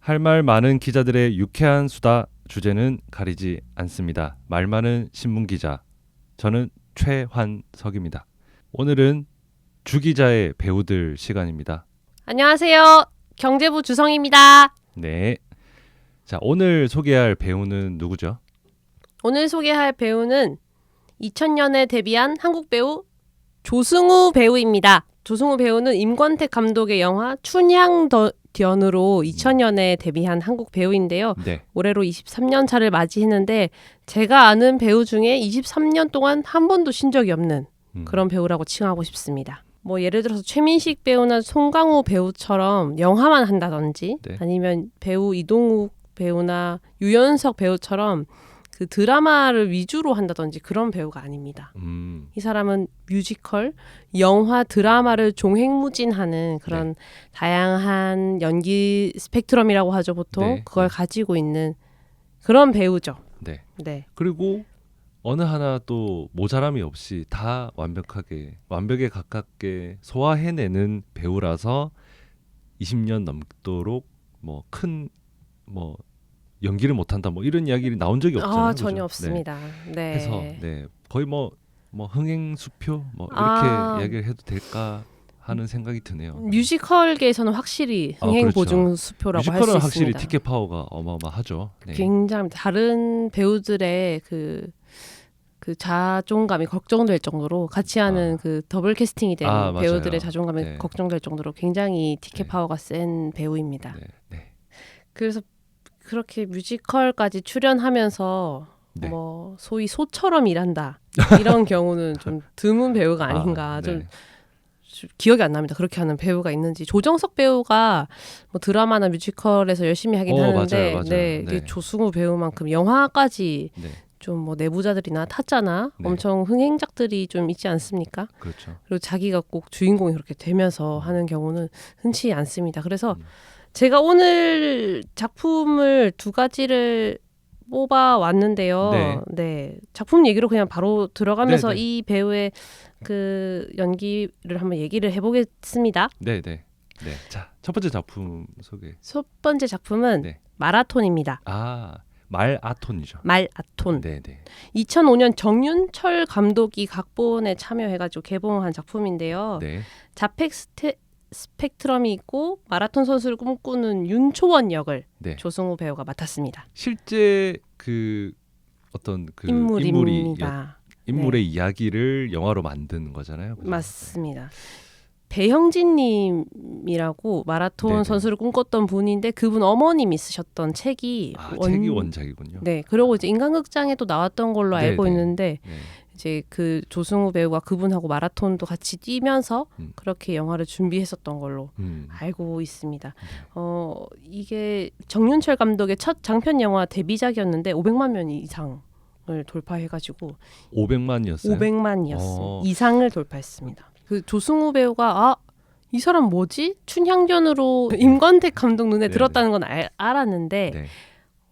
할 말 많은 기자들의 유쾌한 수다 주제는 가리지 않습니다. 말 많은 신문 기자 저는 최환석입니다. 오늘은 주 기자의 배우들 시간입니다. 안녕하세요. 경제부 주성입니다. 네. 자, 오늘 소개할 배우는 누구죠? 오늘 소개할 배우는 2000년에 데뷔한 한국 배우 조승우 배우입니다. 조승우 배우는 임권택 감독의 영화 춘향 전으로 2000년에 데뷔한 한국 배우인데요. 네. 올해로 23년 차를 맞이했는데 제가 아는 배우 중에 23년 동안 한 번도 쉰 적이 없는 음. 그런 배우라고 칭하고 싶습니다. 뭐 예를 들어서 최민식 배우나 송강호 배우처럼 영화만 한다든지 네. 아니면 배우 이동욱 배우나 유연석 배우처럼 그 드라마를 위주로 한다든지 그런 배우가 아닙니다. 음. 이 사람은 뮤지컬, 영화, 드라마를 종횡무진하는 그런 네. 다양한 연기 스펙트럼이라고 하죠 보통 네. 그걸 가지고 있는 그런 배우죠. 네. 네, 그리고 어느 하나 또 모자람이 없이 다 완벽하게 완벽에 가깝게 소화해내는 배우라서 20년 넘도록 뭐 큰뭐 연기를 못한다 뭐 이런 이야기 나온 적이 없잖아요. 아 그죠? 전혀 네. 없습니다. 네. 그래서 네 거의 뭐 뭐 흥행 수표 뭐 이렇게 아. 이야기를 해도 될까 하는 생각이 드네요. 뮤지컬계에서는 확실히 아, 흥행 그렇죠. 보증 수표라고 할수 뮤지컬은 있습니다. 확실히 티켓 파워가 어마어마하죠. 네. 굉장히 다른 배우들의 그, 그 자존감이 걱정될 정도로 같이 하는 아. 그 더블 캐스팅이 된 아. 배우들의 자존감이 네. 걱정될 정도로 굉장히 티켓 네. 파워가 센 배우입니다. 네. 네. 그래서 그렇게 뮤지컬까지 출연하면서 네. 뭐 소위 소처럼 일한다 이런 경우는 좀 드문 배우가 아닌가 아, 좀 네. 좀 기억이 안 납니다. 그렇게 하는 배우가 있는지 조정석 배우가 뭐 드라마나 뮤지컬에서 열심히 하긴 어, 하는데 맞아요, 맞아요. 네, 네. 조승우 배우만큼 영화까지 네. 좀뭐 내부자들이나 타짜나 네. 엄청 흥행작들이 좀 있지 않습니까? 그렇죠. 그리고 자기가 꼭 주인공이 그렇게 되면서 하는 경우는 흔치 않습니다. 그래서 음. 제가 오늘 작품을 두 가지를 뽑아 왔는데요. 네. 네. 작품 얘기로 그냥 바로 들어가면서 네, 네. 이 배우의 그 연기를 한번 얘기를 해보겠습니다. 네, 네. 네. 자, 첫 번째 작품 소개. 첫 번째 작품은 네. 마라톤입니다. 아, 말 아톤이죠. 말아톤. 네, 네. 2005년 정윤철 감독이 각본에 참여해가지고 개봉한 작품인데요. 네. 자펙 스테, 스펙트럼이 있고 마라톤 선수를 꿈꾸는 윤초원 역을 네. 조승우 배우가 맡았습니다. 실제 그 어떤 그 인물이 인물입니다. 인물의 이야기를 영화로 만든 거잖아요. 그죠? 맞습니다. 배형진님이라고 마라톤 네네. 선수를 꿈꿨던 분인데 그분 어머님이 쓰셨던 책이 아, 책이 원작이군요. 네, 그리고 이제 인간극장에도 나왔던 걸로 알고 네네. 있는데 네. 이제 그 조승우 배우가 그분하고 마라톤도 같이 뛰면서 음. 그렇게 영화를 준비했었던 걸로 음. 알고 있습니다. 네. 어 이게 정윤철 감독의 첫 장편 영화 데뷔작이었는데 500만 명 이상 을 돌파해가지고 500만이었어요. 500만이었어 어. 이상을 돌파했습니다. 그 조승우 배우가 아. 이 사람 뭐지? 춘향전으로 임권택 감독 눈에 네네. 들었다는 건 알, 알았는데 네.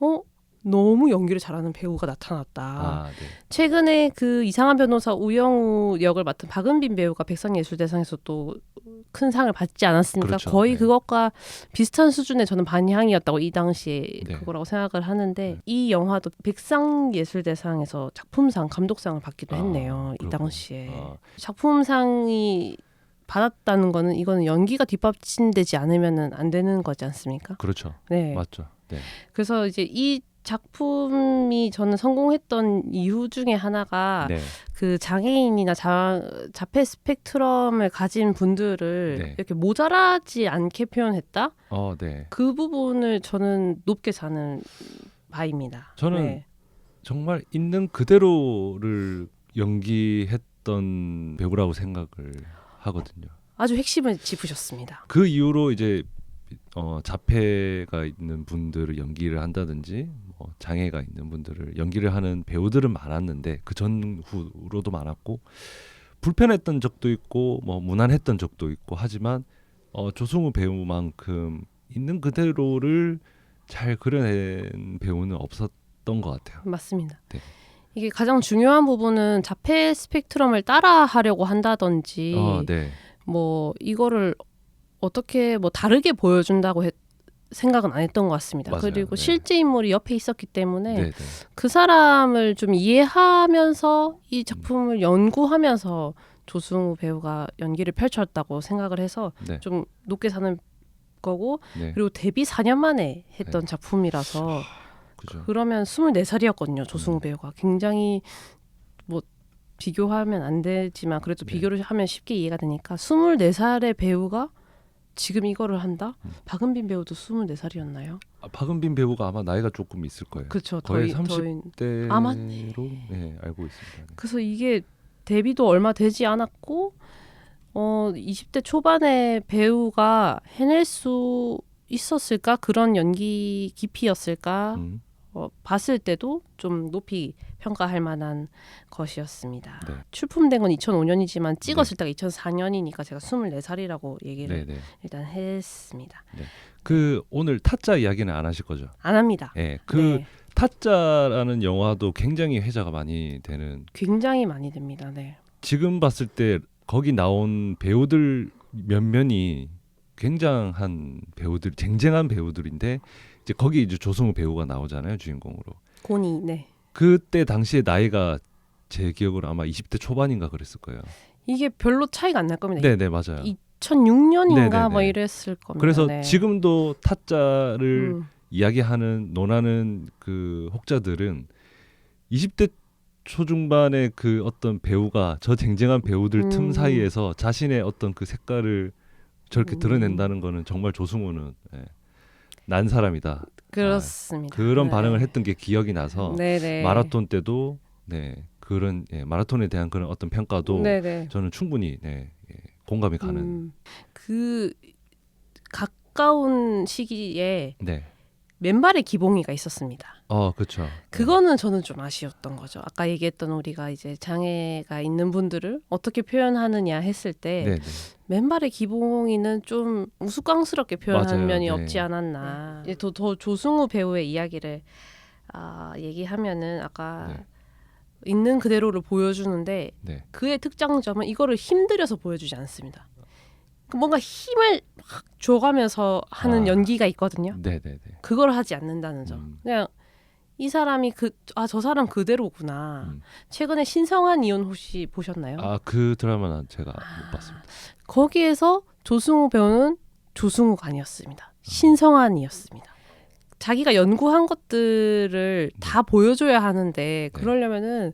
어 너무 연기를 잘하는 배우가 나타났다. 아, 네. 최근에 그 이상한 변호사 우영우 역을 맡은 박은빈 배우가 백상예술대상에서 또 큰 상을 받지 않았습니까? 그렇죠. 거의 네. 그것과 비슷한 수준의 저는 반향이었다고 이 당시에 네. 그거라고 생각을 하는데 네. 이 영화도 백상예술대상에서 작품상 감독상을 받기도 아, 했네요. 이. 당시에 아, 작품상이 받았다는 거는 이거는 연기가 뒷받침되지 않으면은 안 되는 거지 않습니까? 그렇죠. 네. 맞죠. 네. 그래서 이제 이 작품이 저는 성공했던 이유 중에 하나가 네. 그 장애인이나 자, 자폐 스펙트럼을 가진 분들을 네. 이렇게 모자라지 않게 표현했다. 어, 네. 그 부분을 저는 높게 사는 바입니다. 저는 네. 정말 있는 그대로를 연기했던 배우라고 생각을 하거든요. 아주 핵심을 짚으셨습니다. 그 이후로 이제 어, 자폐가 있는 분들을 연기를 한다든지 뭐 장애가 있는 분들을 연기를 하는 배우들은 많았는데 그 전후로도 많았고 불편했던 적도 있고 뭐 무난했던 적도 있고 하지만 어, 조승우 배우만큼 있는 그대로를 잘 그려낸 배우는 없었던 것 같아요. 맞습니다. 네. 이게 가장 중요한 부분은 자폐 스펙트럼을 따라하려고 한다든지 어, 네. 뭐 이거를 어떻게 뭐 다르게 보여준다고 했, 생각은 안 했던 것 같습니다. 맞아요. 그리고 네. 실제 인물이 옆에 있었기 때문에 네, 네. 그 사람을 좀 이해하면서 이 작품을 연구하면서 조승우 배우가 연기를 펼쳤다고 생각을 해서 네. 좀 높게 사는 거고 네. 그리고 데뷔 4년 만에 했던 네. 작품이라서 그죠. 그러면 24살이었거든요. 조승우 음. 배우가 굉장히 뭐 비교하면 안 되지만 그래도 네. 비교를 하면 쉽게 이해가 되니까 24살의 배우가 지금 이거를 한다? 음. 박은빈 배우도 24살이었나요? 아, 박은빈 배우가 아마 나이가 조금 있을 거예요. 그렇죠. 거의 더이- 30 더이- 때로 아, 네, 알고 있습니다. 네. 그래서 이게 데뷔도 얼마 되지 않았고 어 20대 초반에 배우가 해낼 수 있었을까 그런 연기 깊이였을까 음, 어, 봤을 때도 좀 높이 평가할 만한 것이었습니다. 네. 출품된 건 2005년이지만 찍었을 때가 2004년이니까 제가 24살이라고 얘기를 네, 네. 일단 했습니다. 그 오늘 타짜 이야기는 안 하실 거죠? 안 합니다. 예. 그 네, 타짜라는 영화도 굉장히 회자가 많이 되는 굉장히 많이 됩니다. 네. 지금 봤을 때 거기 나온 배우들 몇몇이 굉장한 배우들, 쟁쟁한 배우들인데 이제 거기 이제 조승우 배우가 나오잖아요 주인공으로. 고니 네. 그때 당시에 나이가 제 기억으로 아마 20대 초반인가 그랬을 거예요. 이게 별로 차이가 안 날 겁니다. 네, 네 맞아요. 2006년인가 네네네. 뭐 이랬을 겁니다. 그래서 네. 지금도 타짜를 음, 이야기하는 논하는 그 혹자들은 20대 초중반의 그 어떤 배우가 저 쟁쟁한 배우들 음. 틈 사이에서 자신의 어떤 그 색깔을 저렇게 음. 드러낸다는 거는 정말 조승우는 예, 난 사람이다. 그렇습니다. 그런 네. 반응을 했던 게 기억이 나서 네네. 마라톤 때도 네 그런 예, 마라톤에 대한 그런 어떤 평가도 네네. 저는 충분히 네, 예, 공감이 가는 음, 그 가까운 시기에 네. 맨발의 기봉이가 있었습니다. 어 그렇죠. 그거는 저는 좀 아쉬웠던 거죠. 아까 얘기했던 우리가 이제 장애가 있는 분들을 어떻게 표현하느냐 했을 때 네, 네. 맨발의 기봉이는 좀 우스꽝스럽게 표현한 맞아요. 면이 네. 없지 않았나. 이제 더, 더 조승우 배우의 이야기를 아, 얘기하면은 아까 네. 있는 그대로를 보여주는데 네. 그의 특장점은 이거를 힘들여서 보여주지 않습니다. 그 뭔가 힘을 막 줘가면서 하는 아. 연기가 있거든요. 네, 네, 네. 그걸 하지 않는다는 점. 음. 그냥 이 사람이 그 아 저 사람 그대로구나. 음. 최근에 신성한 이혼 혹시 보셨나요? 아 그 드라마는 제가 못 봤습니다. 거기에서 조승우 배우는 조승우가 아니었습니다. 신성한이었습니다. 자기가 연구한 것들을 다 보여줘야 하는데 그러려면은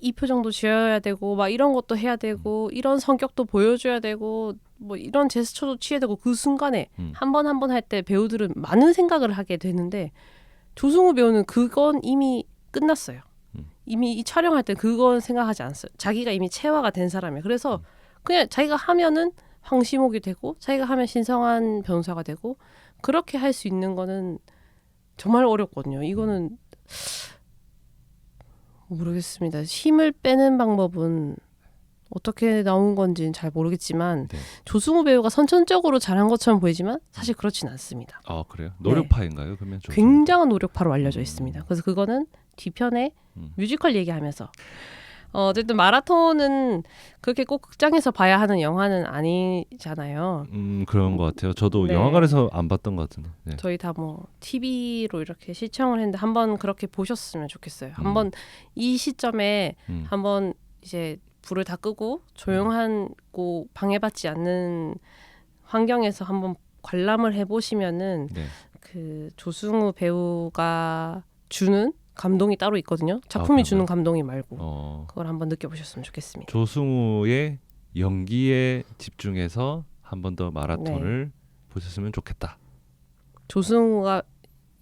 이 표정도 지어야 되고 막 이런 것도 해야 되고 이런 성격도 보여줘야 되고 뭐 이런 제스처도 취해야 되고 그 순간에 음. 한번 한 번 할 때 배우들은 많은 생각을 하게 되는데 조승우 배우는 그건 이미 끝났어요. 음. 이미 이 촬영할 때 그건 생각하지 않았어요. 자기가 이미 체화가 된 사람이에요. 그래서 그냥 자기가 하면은 황시목이 되고 자기가 하면 신성한 변호사가 되고 그렇게 할 수 있는 거는 정말 어렵거든요. 이거는 모르겠습니다. 힘을 빼는 방법은 어떻게 나온 건지는 잘 모르겠지만 네. 조승우 배우가 선천적으로 잘한 것처럼 보이지만 사실 그렇진 않습니다. 아 그래요? 노력파인가요? 그러면 좀 굉장한 노력파로 알려져 음. 있습니다. 그래서 그거는 뒤편에 음. 뮤지컬 얘기하면서 어, 어쨌든 마라톤은 그렇게 꼭 극장에서 봐야 하는 영화는 아니잖아요. 음 그런 것 같아요. 저도 네. 영화관에서 안 봤던 것 같은데. 네. 저희 다 뭐 TV로 이렇게 시청을 했는데 한번 그렇게 보셨으면 좋겠어요. 음. 한번 이 시점에 음. 한번 이제 불을 다 끄고 조용한 곳 방해받지 않는 환경에서 한번 관람을 해보시면은 네. 그 조승우 배우가 주는 감동이 따로 있거든요. 작품이 아, 주는? 감동이 말고 어 그걸 한번 느껴보셨으면 좋겠습니다. 조승우의 연기에 집중해서 한 번 더 마라톤을 네. 보셨으면 좋겠다. 조승우가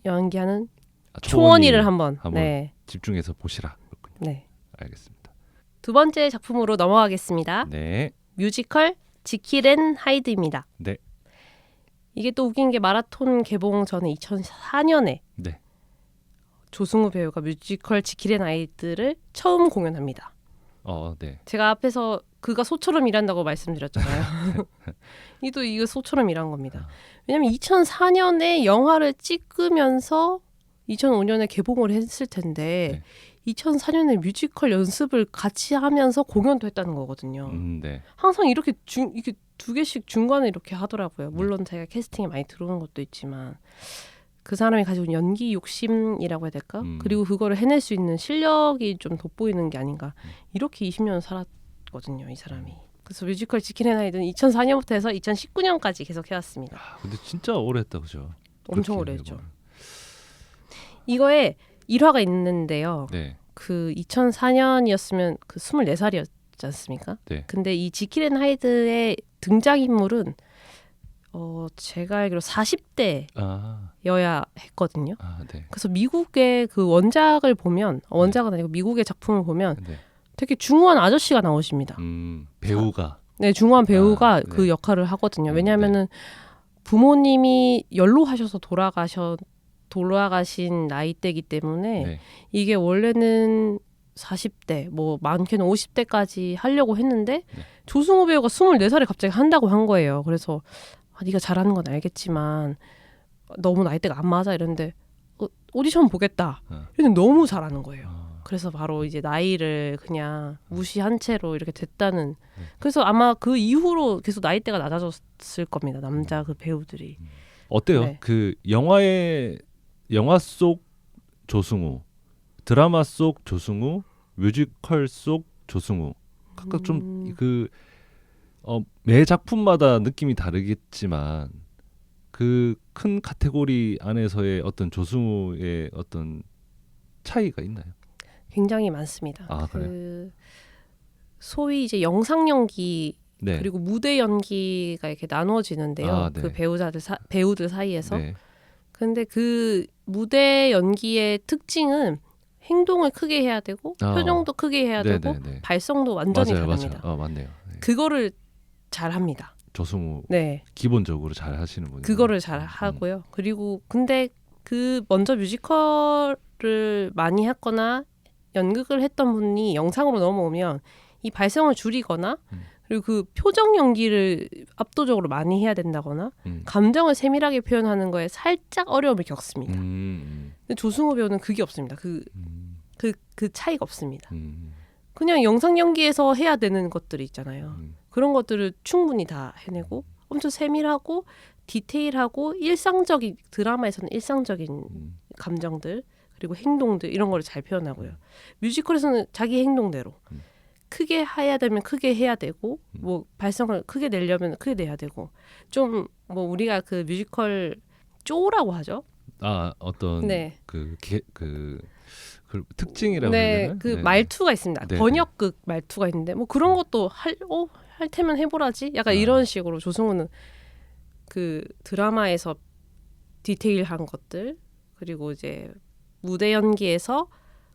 연기하는 아, 초원이 를 한번 한번. 네, 집중해서 보시라. 그렇군요. 네. 알겠습니다. 두 번째 작품으로 넘어가겠습니다. 네. 뮤지컬 지킬앤 하이드입니다. 네. 이게 또 웃긴 게 마라톤 개봉 전에 2004년에 네. 조승우 배우가 뮤지컬 지킬앤 하이드를 처음 공연합니다. 어, 네. 제가 앞에서 그가 소처럼 일한다고 말씀드렸잖아요. 이도 이거 소처럼 일한 겁니다. 왜냐면 2004년에 영화를 찍으면서 2005년에 개봉을 했을 텐데 2004년에 뮤지컬 연습을 같이 하면서 공연도 했다는 거거든요. 음, 네. 항상 이렇게 중 이게 두 개씩 중간에 이렇게 하더라고요. 물론 제가 캐스팅에 많이 들어오는 것도 있지만 그 사람이 가지고 있는 연기 욕심이라고 해야 될까? 음. 그리고 그거를 해낼 수 있는 실력이 좀 돋보이는 게 아닌가. 음. 이렇게 20년 살았거든요, 이 사람이. 그래서 뮤지컬 지킬의 나이든 2004년부터 해서 2019년까지 계속 해왔습니다. 아, 근데 진짜 오래 했다 그죠? 엄청 오래 했죠. 이거에 일화가 있는데요. 네. 그 2004년이었으면 그 24살이었지 않습니까? 네. 근데 이 지킬앤 하이드의 등장인물은 어 제가 알기로 40대여야 아, 했거든요. 아, 네. 그래서 미국의 그 원작을 보면 어, 원작은 아니고 미국의 작품을 보면 네. 되게 중후한 아저씨가 나오십니다. 음, 배우가 네, 중후한 배우가 아, 네. 그 역할을 하거든요. 음, 왜냐하면은 부모님이 연로하셔서 돌아가셔 돌아가신 나이대이기 때문에 네. 이게 원래는 40대, 뭐 많게는 50대까지 하려고 했는데 네. 조승우 배우가 24살에 갑자기 한다고 한 거예요. 그래서 아, 네가 잘하는 건 알겠지만 너무 나이대가 안 맞아 이랬는데 어, 오디션 보겠다. 어. 이랬는데 너무 잘하는 거예요. 아, 그래서 바로 이제 나이를 그냥 무시한 채로 이렇게 됐다는. 네. 그래서 아마 그 이후로 계속 나이대가 낮아졌을 겁니다. 남자 그 배우들이. 어때요? 네. 그 영화의 영화 속 조승우, 드라마 속 조승우, 뮤지컬 속 조승우 각각 음. 좀그 어, 매 작품마다 느낌이 다르겠지만 그 큰 카테고리 안에서의 어떤 조승우의 어떤 차이가 있나요? 굉장히 많습니다. 아, 그 소위 이제 영상 연기 네. 그리고 무대 연기가 이렇게 나눠지는데요. 아, 네. 그 배우자들 사, 배우들 사이에서. 네. 근데 그 무대 연기의 특징은 행동을 크게 해야 되고 아. 표정도 크게 해야 네, 되고 네, 네. 발성도 완전히 맞아요, 다릅니다. 맞아요. 어, 맞네요. 네. 그거를 잘 합니다. 조승우 네. 기본적으로 잘 하시는 분이요. 그거를 잘 음. 하고요. 그리고 근데 그 먼저 뮤지컬을 많이 했거나 연극을 했던 분이 영상으로 넘어오면 이 발성을 줄이거나 음. 그리고 그 표정 연기를 압도적으로 많이 해야 된다거나 음. 감정을 세밀하게 표현하는 거에 살짝 어려움을 겪습니다. 음, 근데 조승우 배우는 그게 없습니다. 그 음, 그, 그 차이가 없습니다. 음, 그냥 영상 연기에서 해야 되는 것들이 있잖아요. 음. 그런 것들을 충분히 다 해내고 엄청 세밀하고 디테일하고 일상적인 드라마에서는 일상적인 음. 감정들 그리고 행동들 이런 거를 잘 표현하고요. 뮤지컬에서는 자기 행동대로 음. 크게 해야 되면 크게 해야 되고 음. 뭐 발성을 크게 내려면 크게 내야 되고 좀 뭐 우리가 그 뮤지컬 쪼라고 하죠. 아 어떤 네. 그, 게, 그, 그 특징이라고 네? 그 네. 말투가 있습니다. 네, 번역극 말투가 있는데 뭐 그런 것도 할, 어, 할 테면 해보라지. 약간 아. 이런 식으로 조승우는 그 드라마에서 디테일한 것들 그리고 이제 무대 연기에서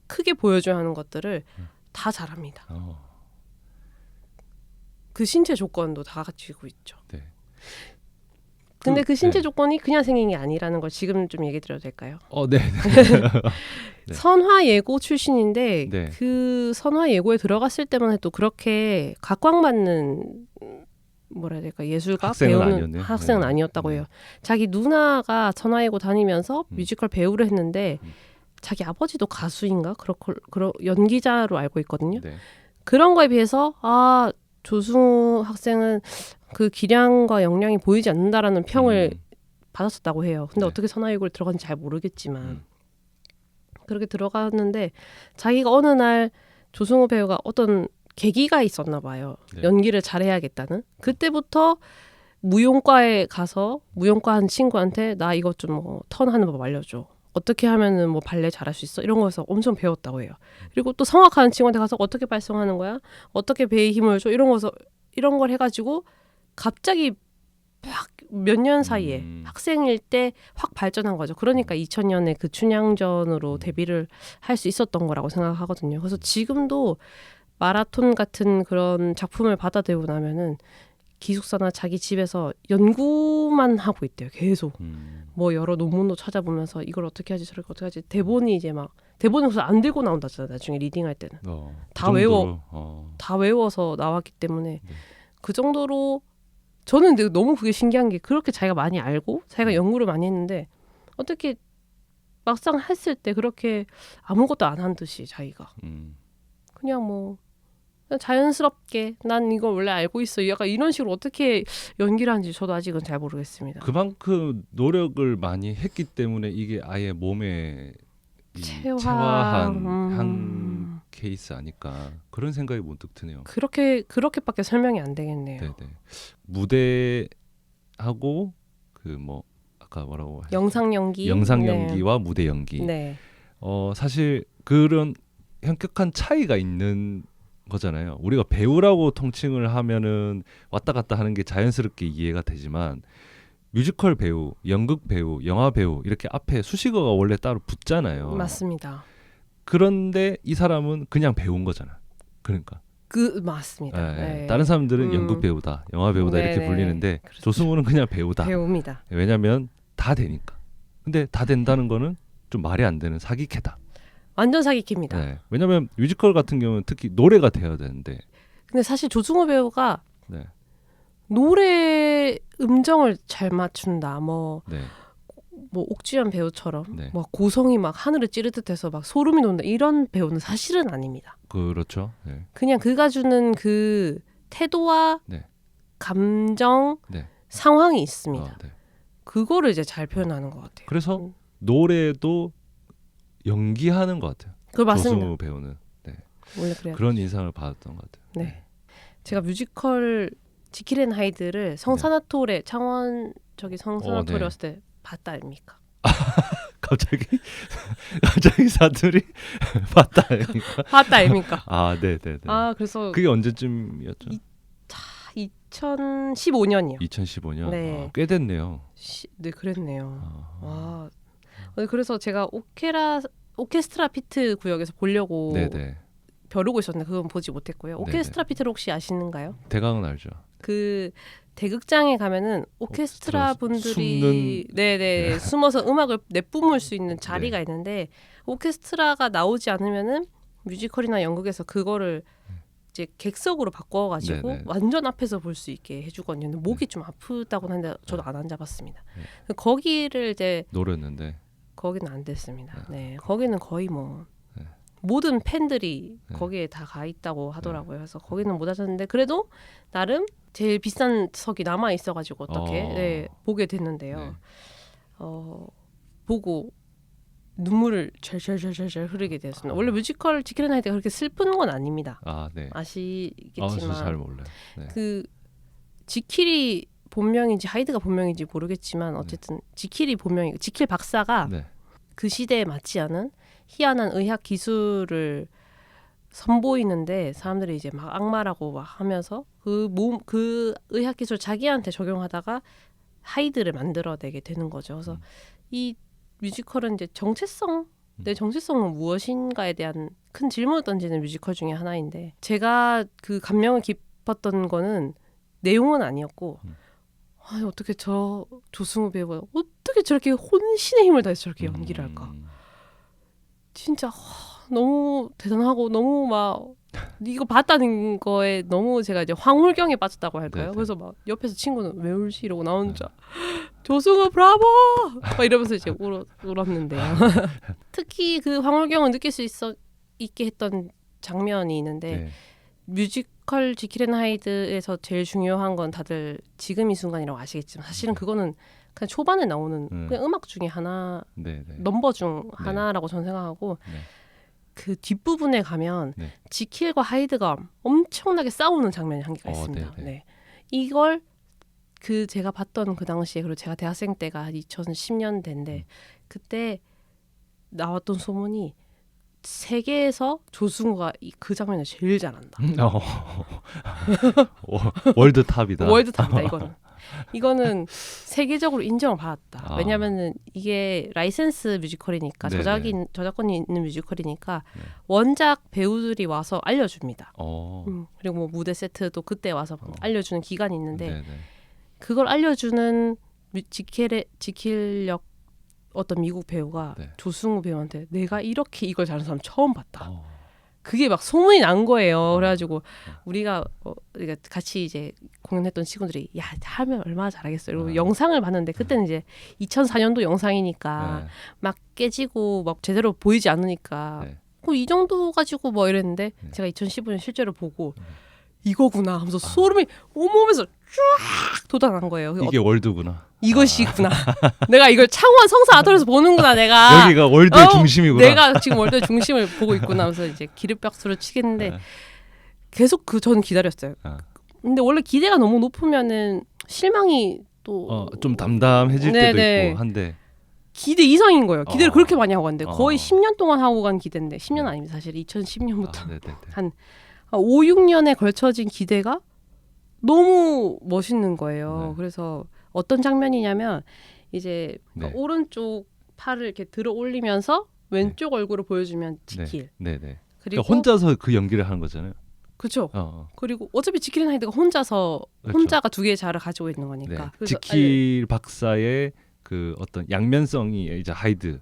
크게 보여줘야 하는 것들을 음. 다 잘합니다. 어, 그 신체 조건도 다 갖추고 있죠. 네. 근데 그 신체 네. 조건이 그냥 생긴 게 아니라는 걸 지금 좀 얘기 드려도 될까요? 어, 네. 네. 선화 예고 출신인데 네. 그 선화 예고에 들어갔을 때만 해도 그렇게 각광받는 뭐라 해야 될까 예술가 학생은 배우는 아니었네요. 학생은 네. 아니었다고 네. 해요. 자기 누나가 선화 예고 다니면서 음. 뮤지컬 배우를 했는데 음. 자기 아버지도 가수인가 그렇고 그런 연기자로 알고 있거든요. 네. 그런 거에 비해서 아 조승우 학생은 그 기량과 역량이 보이지 않는다라는 평을 음, 받았었다고 해요. 근데 네. 어떻게 선화예고를 들어간지 잘 모르겠지만 음. 그렇게 들어갔는데 자기가 어느 날 조승우 배우가 어떤 계기가 있었나 봐요. 네. 연기를 잘해야겠다는. 그때부터 무용과에 가서 무용과 한 친구한테 나 이것 좀뭐 턴하는 법 알려줘. 어떻게 하면은 뭐 발레 잘할 수 있어? 이런 거에서 엄청 배웠다고 해요. 그리고 또 성악하는 친구한테 가서 어떻게 발성하는 거야? 어떻게 배에 힘을 줘? 이런 거서 이런 걸 해가지고 갑자기 몇년 사이에 음. 학생일 때 확 발전한 거죠. 그러니까 2000년에 그 춘향전으로 데뷔를 할 수 있었던 거라고 생각하거든요. 그래서 지금도 마라톤 같은 그런 작품을 받아들고 나면은 기숙사나 자기 집에서 연구만 하고 있대요. 계속 음, 뭐 여러 논문도 찾아보면서 이걸 어떻게 하지 저렇게 어떻게 하지 대본이 이제 막 대본을 그래서 안 들고 나온다잖아요. 나중에 리딩할 때는 어, 다 그 외워. 어, 다 외워서 나왔기 때문에 네. 그 정도로 저는 근데 너무 그게 신기한 게 그렇게 자기가 많이 알고 자기가 연구를 많이 했는데 어떻게 막상 했을 때 그렇게 아무것도 안 한 듯이 자기가 음, 그냥 뭐 그냥 자연스럽게 난 이걸 원래 알고 있어. 약간 이런 식으로 어떻게 연기를 하는지 저도 아직은 잘 모르겠습니다. 그만큼 노력을 많이 했기 때문에 이게 아예 몸에 체화한 음. 한 케이스 아닐까 그런 생각이 문득 드네요. 그렇게 그렇게밖에 설명이 안 되겠네요. 네네 무대하고 그 뭐 아까 뭐라고 하셨죠? 영상 연기, 영상 네. 연기와 무대 연기. 네. 어 사실 그런 현격한 차이가 있는 거잖아요. 우리가 배우라고 통칭을 하면은 왔다 갔다 하는 게 자연스럽게 이해가 되지만 뮤지컬 배우, 연극 배우, 영화 배우 이렇게 앞에 수식어가 원래 따로 붙잖아요. 맞습니다. 그런데 이 사람은 그냥 배운 거잖아. 그러니까 그 맞습니다. 예, 예. 네. 다른 사람들은 음. 연극 배우다, 영화 배우다 이렇게 네네. 불리는데 그렇죠. 조승우는 그냥 배우다. 배우입니다. 왜냐면 다 되니까. 근데 다 된다는 거는 좀 말이 안 되는 사기캐다. 완전 사기캐입니다. 네. 왜냐면 뮤지컬 같은 경우는 특히 노래가 돼야 되는데. 근데 사실 조승우 배우가 네. 노래 음정을 잘 맞춘다. 뭐, 네. 뭐 옥주현 배우처럼 네. 막 고성이 막 하늘을 찌르듯해서 막 소름이 돋는다. 이런 배우는 사실은 아닙니다. 그렇죠. 네. 그냥 그가 주는 그 태도와 네. 감정, 네. 상황이 있습니다. 어, 네. 그거를 이제 잘 표현하는 것 같아요. 그래서 음. 노래도 연기하는 것 같아요. 그 맞습니다. 조승우 배우는 원래 그래요. 그런 인상을 받았던 것 같아요. 네. 제가 뮤지컬 지킬앤 하이드를 성사나토레 창원 저기 성사나토레 어, 네. 때 봤다 아닙니까? 갑자기 갑자기 사투리 맞다 아닙니까? 봤다 아닙니까? 아, 네, 네, 네. 아 그래서 그게 언제쯤이었죠? 이- 2015년이요. 2015년. 네. 아, 꽤 됐네요. 시, 네 그랬네요. 아, 와. 어, 그래서 제가 오케라 오케스트라 피트 구역에서 보려고 네, 네. 벼르고 있었는데 그건 보지 못했고요. 네네. 오케스트라 피트를 혹시 아시는가요? 대강은 알죠. 그 대극장에 가면은 오케스트라 오케스트라 분들이 네네 숨어서 음악을 내뿜을 수 있는 자리가 있는데 오케스트라가 나오지 않으면은 뮤지컬이나 연극에서 그거를 이제 객석으로 바꿔가지고 네네. 완전 앞에서 볼 수 있게 해주거든요. 근데 목이 좀 아프다고 하는데 저도 안 앉아봤습니다. 네. 거기를 이제 노렸는데 거기는 안 됐습니다. 네, 거기는 거의 뭐 네. 모든 팬들이 네. 거기에 다 가 있다고 하더라고요. 그래서 거기는 못 앉았는데 그래도 나름 제일 비싼 석이 남아 있어가지고 어떻게 어. 네, 보게 됐는데요. 네. 어, 보고 눈물을 절절절절절 흐르게 되었습니다. 아. 원래 뮤지컬 지키는 하이드가 그렇게 슬픈 건 아닙니다. 아, 네. 아, 아시겠지만 저잘 몰라요. 네. 그 지킬이 본명인지 하이드가 본명인지 모르겠지만 어쨌든 지킬이 본명이 지킬 박사가 네. 그 시대에 맞지 않은 희한한 의학 기술을 선보이는데 사람들이 이제 막 악마라고 막 하면서 그 몸 그 의학 기술 자기한테 적용하다가 하이드를 만들어내게 되는 거죠. 그래서 음. 이 뮤지컬은 이제 정체성 내 정체성은 무엇인가에 대한 큰 질문을 던지는 뮤지컬 중에 하나인데 제가 그 감명을 깊었던 거는 내용은 아니었고 음. 아 어떻게 저 조승우 배우가 어떻게 저렇게 혼신의 힘을 다해서 저렇게 연기를 할까 음, 진짜 와, 너무 대단하고 너무 막 이거 봤다는 거에 너무 제가 이제 황홀경에 빠졌다고 할까요? 네네. 그래서 막 옆에서 친구는 왜 울지 이러고 나 혼자 조승우 브라보 막 이러면서 이제 울었, 울었는데요. 특히 그 황홀경을 느낄 수 있어 있게 했던 장면이 있는데 네. 뮤지컬 지킬앤 하이드에서 제일 중요한 건 다들 지금 이 순간이라고 아시겠지만 사실은 그거는 그냥 초반에 나오는 음. 그냥 음악 중에 하나 네, 네. 넘버 중 하나라고 저는 생각하고 네. 그 뒷부분에 가면 네. 지킬과 하이드가 엄청나게 싸우는 장면이 한 개가 어, 있습니다. 네네. 네. 이걸 그 제가 봤던 그 당시에 그리고 제가 대학생 때가 2010년대인데 음. 그때 나왔던 소문이 세계에서 조승우가 이- 그 장면을 제일 잘한다. 어. 워- 월드 탑이다. 월드탑이다 이거는. 이거는 세계적으로 인정을 받았다. 아. 왜냐면은 이게 라이센스 뮤지컬이니까 네네. 저작이 저작권이 있는 뮤지컬이니까 네. 원작 배우들이 와서 알려줍니다. 어. 음, 그리고 뭐 무대 세트도 그때 와서 어. 알려주는 기간이 있는데 네, 네. 그걸 알려주는 뮤- 지킬의 지킬력 어떤 미국 배우가 네. 조승우 배우한테 내가 이렇게 이걸 잘하는 사람 처음 봤다. 어. 그게 막 소문이 난 거예요. 그래가지고 우리가 어, 우리가 같이 이제 공연했던 친구들이 야 하면 얼마나 잘하겠어. 이러고 아. 영상을 봤는데 그때는 이제 2004년도 영상이니까 네. 막 깨지고 막 제대로 보이지 않으니까 네. 그이 정도 가지고 뭐 이랬는데 네. 제가 2015년 실제로 보고 음. 이거구나 하면서 소름이 온몸에서 쫙 돋아난 거예요. 이게 월드구나. 이것이구나. 내가 이걸 창원 성사 아토에서 보는구나. 내가 여기가 월드의 어, 중심이구나. 내가 지금 월드 중심을 보고 있구나 하면서 이제 기립박수를 치겠는데 네. 계속 그 저는 기다렸어요. 아. 근데 원래 기대가 너무 높으면은 실망이 또 어, 좀 담담해질 네, 때도 네. 있고 한데 기대 이상인 거예요. 기대를 어. 그렇게 많이 하고 갔는데 거의 어. 10년 동안 하고 간 기대인데 10년 네. 아닙니다. 사실 2010년부터 아, 네네네. 한 5, 6년에 걸쳐진 기대가 너무 멋있는 거예요. 네. 그래서 어떤 장면이냐면 이제 네. 오른쪽 팔을 이렇게 들어 올리면서 왼쪽 얼굴을 보여주면 지킬. 네, 네. 그리고 그러니까 혼자서 그 연기를 하는 거잖아요. 그렇죠. 어, 어. 그리고 어차피 지킬린 하이드가 혼자서 그렇죠. 혼자가 두 개의 자를 가지고 있는 네. 거니까. 그래서 지킬 박사의 그 어떤 양면성이 이제 하이드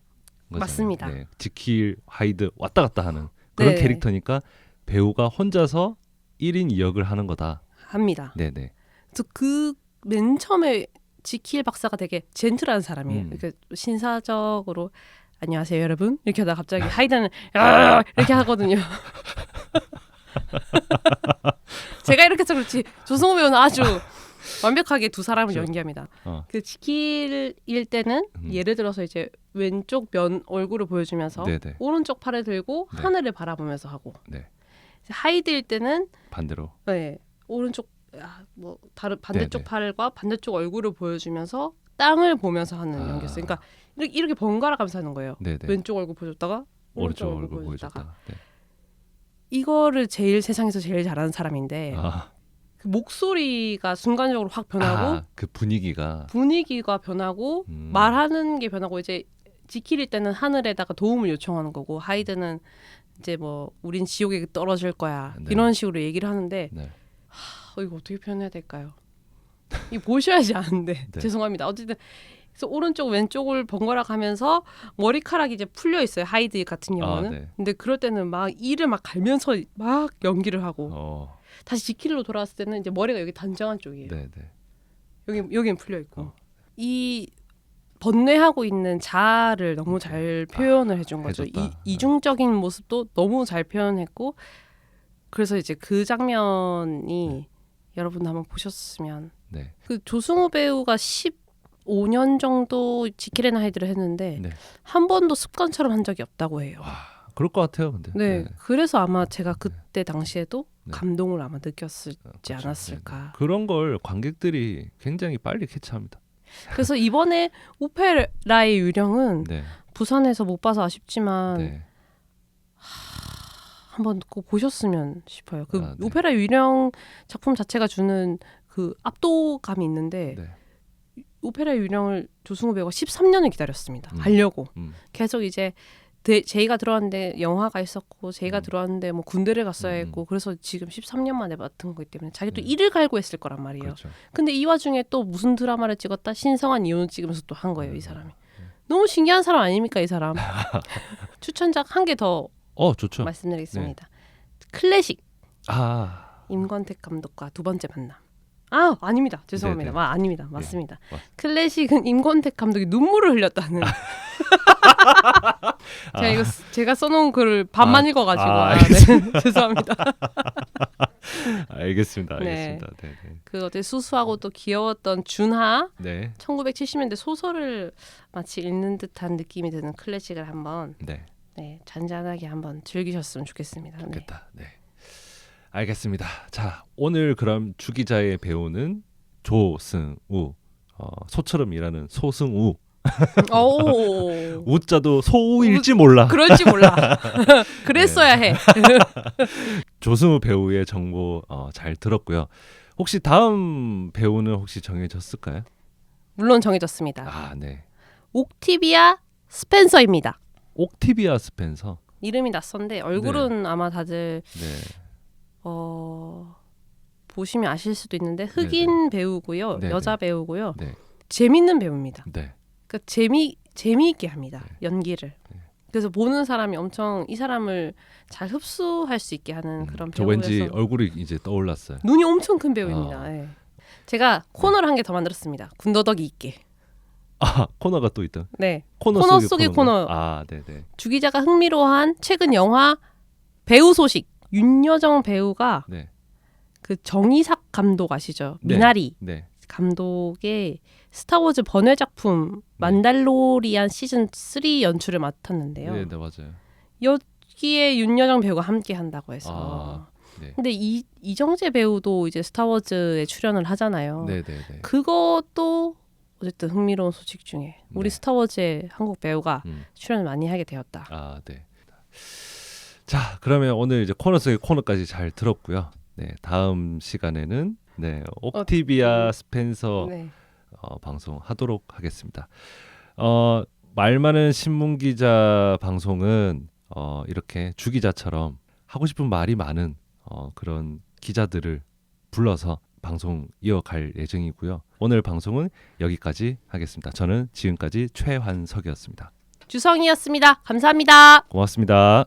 거잖아요. 맞습니다. 네. 지킬 하이드 왔다 갔다 하는 그런 네. 캐릭터니까 배우가 혼자서 1인 2역을 하는 거다. 합니다. 네, 네. 그래서 그 맨 처음에 지킬 박사가 되게 젠틀한 사람이에요. 음. 이렇게 신사적으로 안녕하세요 여러분 이렇게 하다 갑자기 하이드는 야 이렇게 하거든요. 제가 이렇게 해서 그렇지 조성호 배우는 아주 완벽하게 두 사람을 그렇죠. 연기합니다. 어. 그 지킬일 때는 음. 예를 들어서 이제 왼쪽 면 얼굴을 보여주면서 네, 네. 오른쪽 팔을 들고 네. 하늘을 바라보면서 하고 네. 하이드일 때는 반대로. 네 오른쪽 아, 뭐 다른 반대쪽 네, 네. 팔과 반대쪽 얼굴을 보여주면서 땅을 보면서 하는 아. 연기였어요. 그러니까 이렇게, 이렇게 번갈아 가면서 하는 거예요. 네, 네. 왼쪽 얼굴 보여줬다가 오른쪽 오른쪽 얼굴 보여줬다가 보여줬다가. 네. 이거를 제일 세상에서 제일 잘하는 사람인데 아, 그 목소리가 순간적으로 확 변하고 아, 그 분위기가 분위기가 변하고 음. 말하는 게 변하고 이제 지킬일 때는 하늘에다가 도움을 요청하는 거고 하이드는 이제 뭐 우린 지옥에 떨어질 거야 네. 이런 식으로 얘기를 하는데 네. 어, 이거 어떻게 표현해야 될까요? 이 보셔야지 아는데 네. 죄송합니다. 어쨌든 그래서 오른쪽 왼쪽을 번갈아 가면서 머리카락이 이제 풀려 있어요 하이드 같은 경우는. 아, 네. 근데 그럴 때는 막 이를 막 갈면서 막 연기를 하고 어. 다시 지킬로 돌아왔을 때는 이제 머리가 여기 단정한 쪽이에요. 네, 네. 여기 여기는 풀려 있고 어. 이 번뇌하고 있는 자아를 너무 잘 표현을 해준 거죠. 이, 아, 해줬다. 이중적인 모습도 너무 잘 표현했고 그래서 이제 그 장면이 여러분 한번 보셨으면 네. 그 조승우 배우가 15년 정도 지킬앤 하이드를 했는데 네. 한 번도 습관처럼 한 적이 없다고 해요. 와, 그럴 것 같아요, 근데. 네, 그래서 아마 제가 그때 당시에도 네. 감동을 아마 느꼈을지 어, 그렇죠. 않았을까. 네, 네. 그런 걸 관객들이 굉장히 빨리 캐치합니다. 그래서 이번에 오페라의 유령은 네. 부산에서 못 봐서 아쉽지만 네. 한번 꼭 보셨으면 싶어요. 그 아, 네. 오페라 유령 작품 자체가 주는 그 압도감이 있는데 네. 오페라 유령을 조승우 배우가 13년을 기다렸습니다. 음. 하려고 음. 계속 이제 데, 제이가 들어왔는데 영화가 있었고 제이가 음. 들어왔는데 뭐 군대를 갔어야 음. 했고 그래서 지금 13년 만에 맡은 거기 때문에 자기도 음. 일을 갈고 했을 거란 말이에요. 그렇죠. 근데 이 와중에 또 무슨 드라마를 찍었다 신성한 이혼을 찍으면서 또 한 거예요 이 음. 사람이. 너무 신기한 사람 아닙니까 이 사람. 추천작 한 개 더 어, 좋죠. 말씀드리겠습니다. 클래식 아. 임권택 감독과 두 번째 만남. 아 아닙니다. 죄송합니다. 네네. 아, 아닙니다. 맞습니다. 맞- 클래식은 임권택 감독이 눈물을 흘렸다는. 제가 이거 쓰- 제가 써놓은 글을 반만 아, 읽어가지고 아, 아, 네. 죄송합니다. 알겠습니다. 네. 알겠습니다. 네. 네. 그 어때 수수하고 또 귀여웠던 준하 네. 1970년대 소설을 마치 읽는 듯한 느낌이 드는 클래식을 한번 네. 네, 잔잔하게 한번 즐기셨으면 좋겠습니다. 네. 좋겠다. 네. 알겠습니다. 자, 오늘 그럼 주 기자의 배우는 조승우. 어, 소처럼 일하는 소승우. 오, 우자도 소우일지 몰라. 그럴지 몰라. 그랬어야 해. 조승우 배우의 정보 어, 잘 들었고요. 혹시 다음 배우는 혹시 정해졌을까요? 물론 정해졌습니다. 아, 네. 옥티비아 스펜서입니다. 옥티비아 스펜서. 이름이 낯선데 얼굴은 아마 다들 네. 어, 보시면 아실 수도 있는데 흑인 배우고요, 네네. 여자 배우고요, 네. 재밌는 배우입니다. 네. 그러니까 재미 재미있게 합니다 네. 연기를. 네. 그래서 보는 사람이 엄청 이 사람을 잘 흡수할 수 있게 하는 음, 그런 저 배우라서 왠지 얼굴이 이제 떠올랐어요. 눈이 엄청 큰 배우입니다. 아. 예. 제가 코너를 한 개 더 만들었습니다. 군더더기 있게. 아 코너가 또 있다. 네. 코너, 코너 속의, 속의? 코너. 아, 네, 네. 주 기자가 흥미로워한 최근 영화 배우 소식. 윤여정 배우가 네. 그 정이삭 감독 아시죠? 네. 미나리 네. 감독의 스타워즈 번외 작품 만달로리안 시즌 3 연출을 맡았는데요. 네, 네, 맞아요. 여기에 윤여정 배우가 함께 한다고 해서. 아, 네. 근데 이 이정재 배우도 이제 스타워즈에 출연을 하잖아요. 네, 네, 네. 그것도 어쨌든 흥미로운 소식 중에 우리 네. 스타워즈의 한국 배우가 음. 출연을 많이 하게 되었다. 아, 네. 자, 그러면 오늘 이제 코너 속의 코너까지 잘 들었고요. 네, 다음 시간에는 네, 옥티비아 스펜서 네. 어, 방송 하도록 하겠습니다. 어, 말 많은 신문 기자 방송은 어, 이렇게 주 기자처럼 하고 싶은 말이 많은 어, 그런 기자들을 불러서 방송 이어갈 예정이고요. 오늘 방송은 여기까지 하겠습니다. 저는 지금까지 최환석이었습니다. 주성이었습니다. 감사합니다. 고맙습니다.